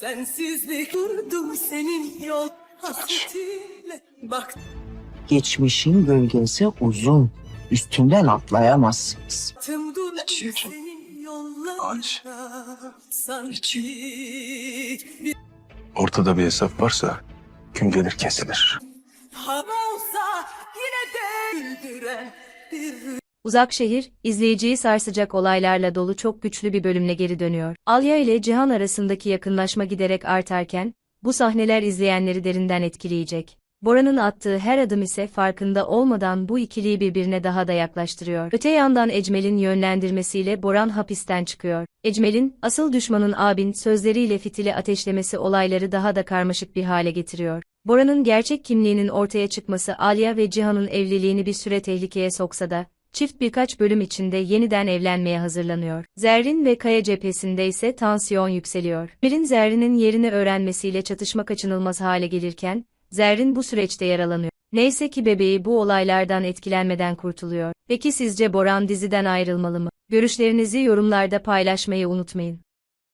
Sensizlik durdum senin yol hasretinle Bak Geçmişin gölgesi uzun. Üstünden atlayamazsınız. Yollarına Aç. Sanki Ortada bir hesap varsa gün gelir kesilir. hava olsa yine de güldüren bir Uzak şehir, izleyiciyi sarsacak olaylarla dolu çok güçlü bir bölümle geri dönüyor. Alya ile Cihan arasındaki yakınlaşma giderek artarken, bu sahneler izleyenleri derinden etkileyecek. Bora'nın attığı her adım ise farkında olmadan bu ikiliyi birbirine daha da yaklaştırıyor. Öte yandan Ecmel'in yönlendirmesiyle Boran hapisten çıkıyor. Ecmel'in, asıl düşmanın abin sözleriyle fitili ateşlemesi olayları daha da karmaşık bir hale getiriyor. Bora'nın gerçek kimliğinin ortaya çıkması Alya ve Cihan'ın evliliğini bir süre tehlikeye soksa da, Çift birkaç bölüm içinde yeniden evlenmeye hazırlanıyor. Zerrin ve Kaya cephesinde ise tansiyon yükseliyor. Mir'in Zerrin'in yerini öğrenmesiyle çatışma kaçınılmaz hale gelirken, Zerrin bu süreçte yaralanıyor. Neyse ki bebeği bu olaylardan etkilenmeden kurtuluyor. Peki sizce Boran diziden ayrılmalı mı? Görüşlerinizi yorumlarda paylaşmayı unutmayın.